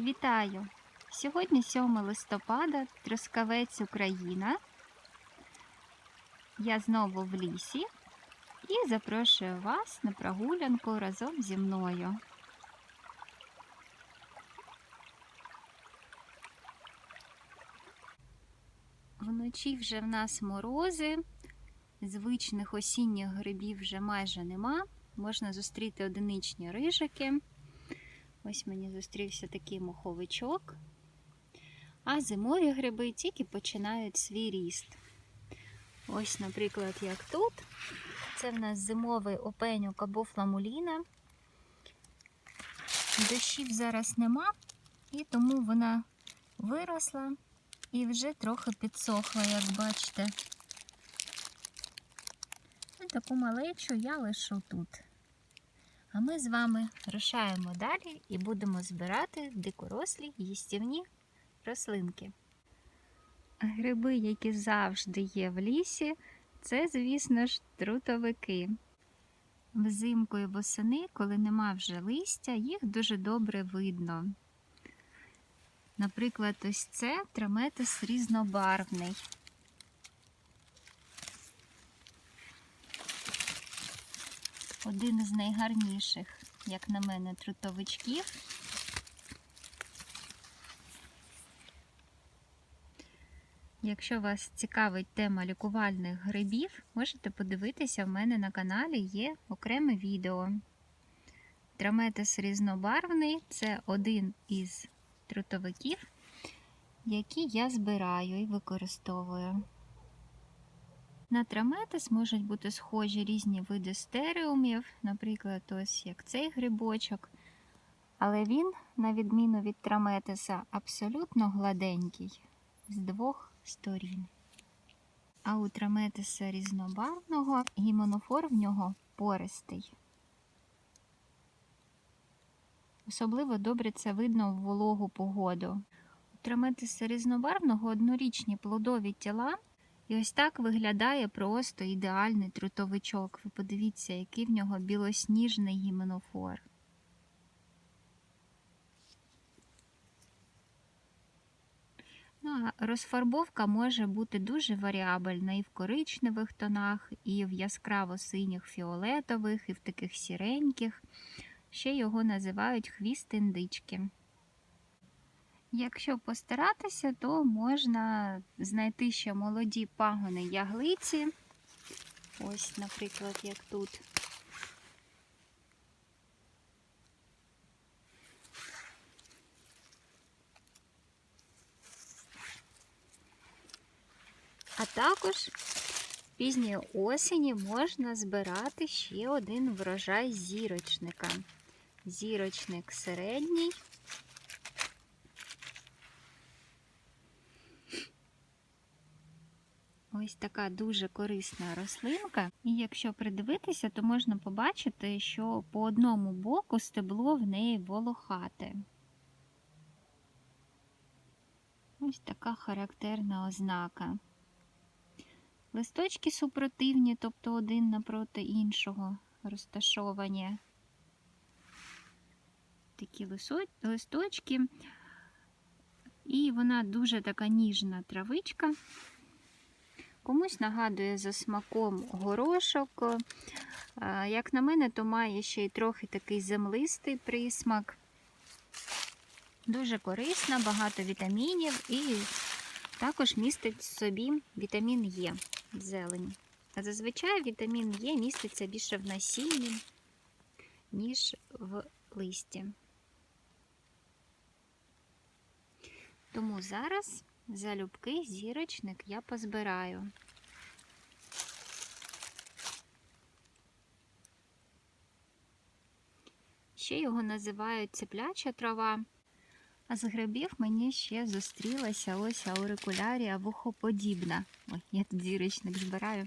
Вітаю! Сьогодні 7 листопада, Трускавець, Україна. Я знову в лісі і запрошую вас на прогулянку разом зі мною. Вночі вже в нас морози, звичних осінніх грибів вже майже нема. Можна зустріти одиничні рижики. Ось мені зустрівся такий моховичок. А зимові гриби тільки починають свій ріст. Ось, наприклад, як тут. Це в нас зимовий опенюк або фламуліна. Дощів зараз нема, і тому вона виросла і вже трохи підсохла, як бачите. І таку малечу я лишу тут. А ми з вами рушаємо далі і будемо збирати дикорослі їстівні рослинки. Гриби, які завжди є в лісі, це, звісно ж, трутовики. Взимку і восени, коли нема вже листя, їх дуже добре видно. Наприклад, ось це траметис різнобарвний. Один із найгарніших, як на мене, трутовичків. Якщо вас цікавить тема лікувальних грибів, можете подивитися в мене на каналі є окреме відео. Траметис різнобарвний це один із трутовиків, які я збираю і використовую. На траметис можуть бути схожі різні види стереумів, наприклад, ось як цей грибочок. Але він, на відміну від траметиса, абсолютно гладенький з двох сторін. А у траметиса різнобарвного гімонофор в нього пористий. Особливо добре це видно в вологу погоду. У траметиса різнобарвного однорічні плодові тіла. І ось так виглядає просто ідеальний трутовичок. Ви подивіться, який в нього білосніжний гіменофор. Ну, розфарбовка може бути дуже варіабельна і в коричневих тонах, і в яскраво-синіх фіолетових, і в таких сіреньких. Ще його називають хвіст індички. Якщо постаратися, то можна знайти ще молоді пагони яглиці. Ось, наприклад, як тут. А також пізньої осені можна збирати ще один врожай зірочника. Зірочник середній. Ось така дуже корисна рослинка. І якщо придивитися, то можна побачити, що по одному боку стебло в неї волохате. Ось така характерна ознака. Листочки супротивні, тобто один напроти іншого розташовані. Такі листочки. І вона дуже така ніжна травичка. Комусь нагадує за смаком горошок. Як на мене, то має ще й трохи такий землистий присмак. Дуже корисна, багато вітамінів і також містить в собі вітамін Е в зелені. А зазвичай вітамін Е міститься більше в насінні, ніж в листі. Тому зараз залюбки зірочник я позбираю. Ще його називають цепляча трава. А з грибів мені ще зустрілася ось аурикулярія вухоподібна. Ой, я тут зірочник збираю.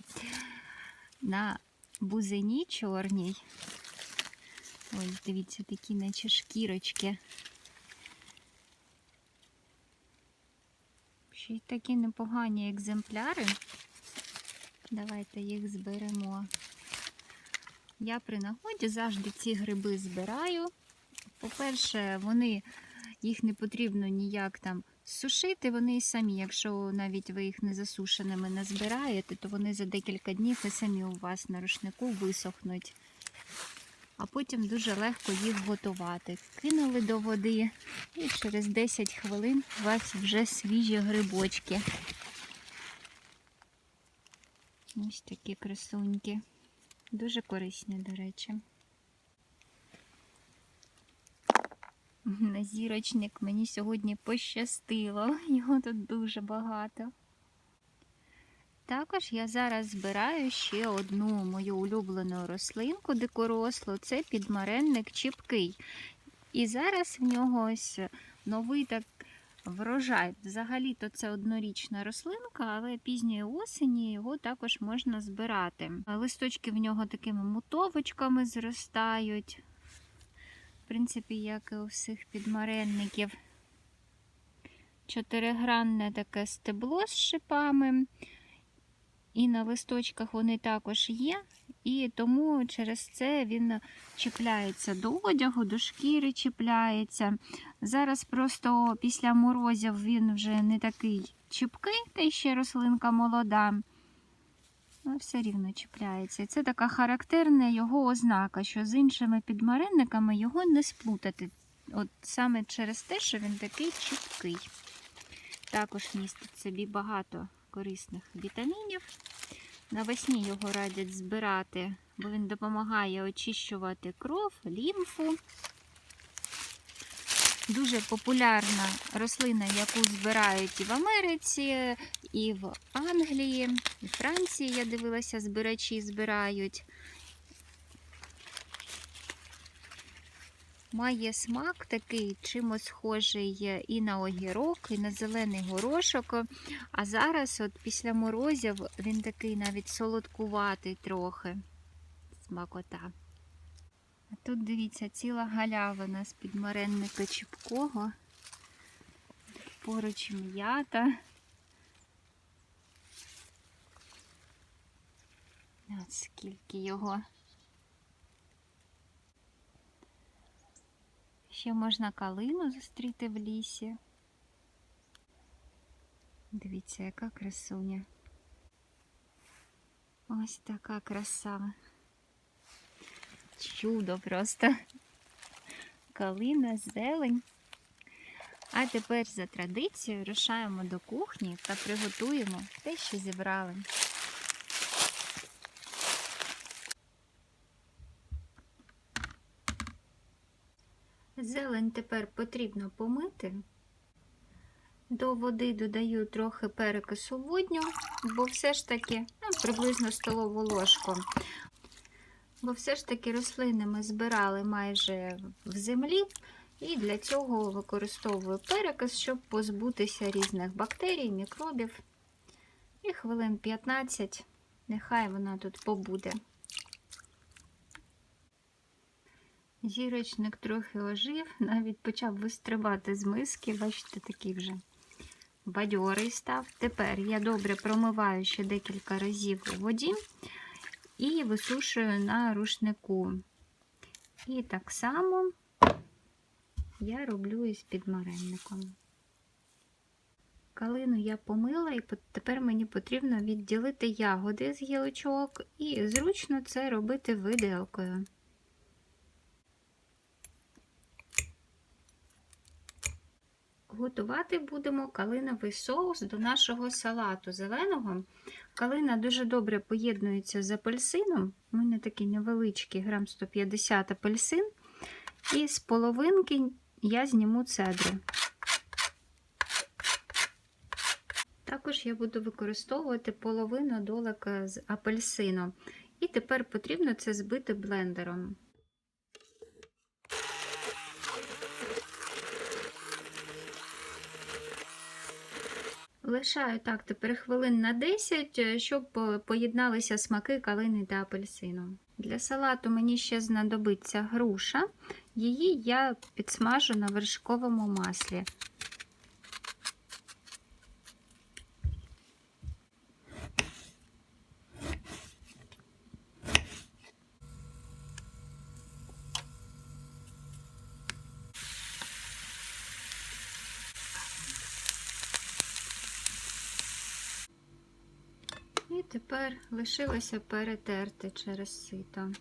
На бузині чорній. Ось, дивіться, такі наче шкірочки. Ще й такі непогані екземпляри. Давайте їх зберемо. Я при нагоді завжди ці гриби збираю. По-перше, вони їх не потрібно ніяк там сушити. Вони і самі, якщо навіть ви їх не засушеними не збираєте, то вони за декілька днів і самі у вас на рушнику висохнуть. А потім дуже легко їх готувати. Кинули до води, і через 10 хвилин у вас вже свіжі грибочки. Ось такі красуньки. Дуже корисні, до речі. На зірочник мені сьогодні пощастило, його тут дуже багато. Також я зараз збираю ще одну мою улюблену рослинку дикорослу, це підмаренник чіпкий. І зараз в нього ось новий так врожай. Взагалі-то це однорічна рослинка, але пізньої осені його також можна збирати. Листочки в нього такими мутовочками зростають. В принципі, як і у всіх підмаренників. Чотиригранне таке стебло з шипами. І на листочках вони також є, і тому через це він чіпляється до одягу, до шкіри чіпляється. Зараз просто після морозів він вже не такий чіпкий, та ще рослинка молода. Ну, все рівно чіпляється. Це така характерна його ознака, що з іншими підмаринниками його не сплутати. От саме через те, що він такий чіпкий. Також містить собі багато корисних вітамінів. Навесні його радять збирати, бо він допомагає очищувати кров, лімфу. Дуже популярна рослина, яку збирають і в Америці, і в Англії, і в Франції, я дивилася, збирачі збирають. Має смак такий, чимось схожий і на огірок, і на зелений горошок. А зараз, от після морозів, він такий навіть солодкуватий трохи. Смакота. А тут, дивіться, ціла галявина з підмаренника чіпкого. Поруч м'ята. От скільки його. Ще можна калину зустріти в лісі. Дивіться, яка красуня. Ось така краса. Чудо просто. Калина, зелень. А тепер за традицією рушаємо до кухні та приготуємо те, що зібрали. Зелень тепер потрібно помити. До води додаю трохи перекису водню, бо все ж таки ну, приблизно столову ложку. Бо все ж таки рослини ми збирали майже в землі, і для цього використовую перекис, щоб позбутися різних бактерій, мікробів. І хвилин 15, нехай вона тут побуде. Зірочник трохи ожив, навіть почав вистрибати з миски, бачите, такий вже бадьорий став. Тепер я добре промиваю ще декілька разів у воді і висушую на рушнику. І так само я роблю із підмаренником. Калину я помила, і тепер мені потрібно відділити ягоди з гілочок, і зручно це робити виделкою. Готувати будемо калиновий соус до нашого салату зеленого. Калина дуже добре поєднується з апельсином. У мене такий невеличкий грам 150 апельсин. І з половинки я зніму цедру. Також я буду використовувати половину долика з апельсину. І тепер потрібно це збити блендером. Лишаю так тепер хвилин на 10, щоб поєдналися смаки калини та апельсину. Для салату мені ще знадобиться груша, її я підсмажу на вершковому маслі. Тепер лишилося перетерти через сито.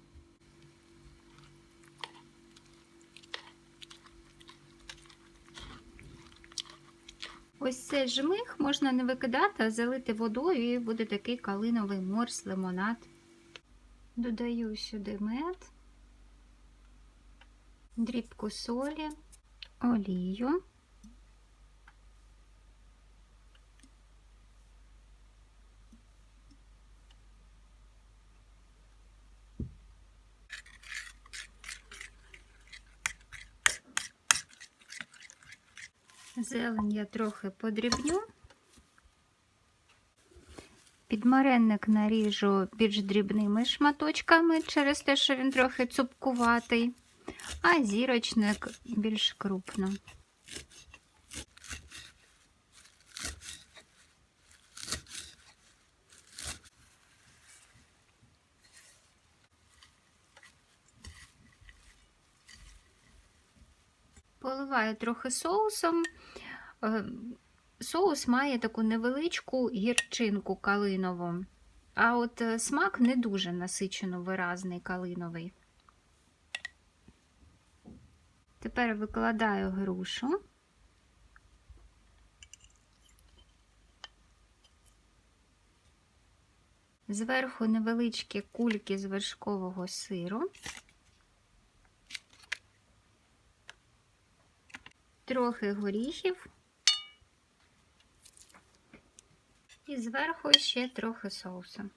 Ось цей жмих можна не викидати, а залити водою і буде такий калиновий морс лимонад. Додаю сюди мед, дрібку солі, олію. Зелень я трохи подрібню. Підмаренник наріжу більш дрібними шматочками через те, що він трохи цупкуватий, а зірочник більш крупно. Поливаю трохи соусом. Е, Соус має таку невеличку гірчинку калинову, а от е, смак не дуже насичено виразний калиновий. Тепер викладаю грушу. Зверху невеличкі кульки з вершкового сиру. Трохи горіхів. І зверху ще трохи соусу.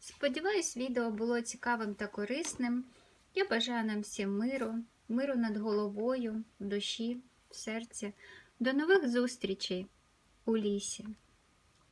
Сподіваюсь, відео було цікавим та корисним. Я бажаю нам всім миру, миру над головою, в душі, в серці. До нових зустрічей у лісі.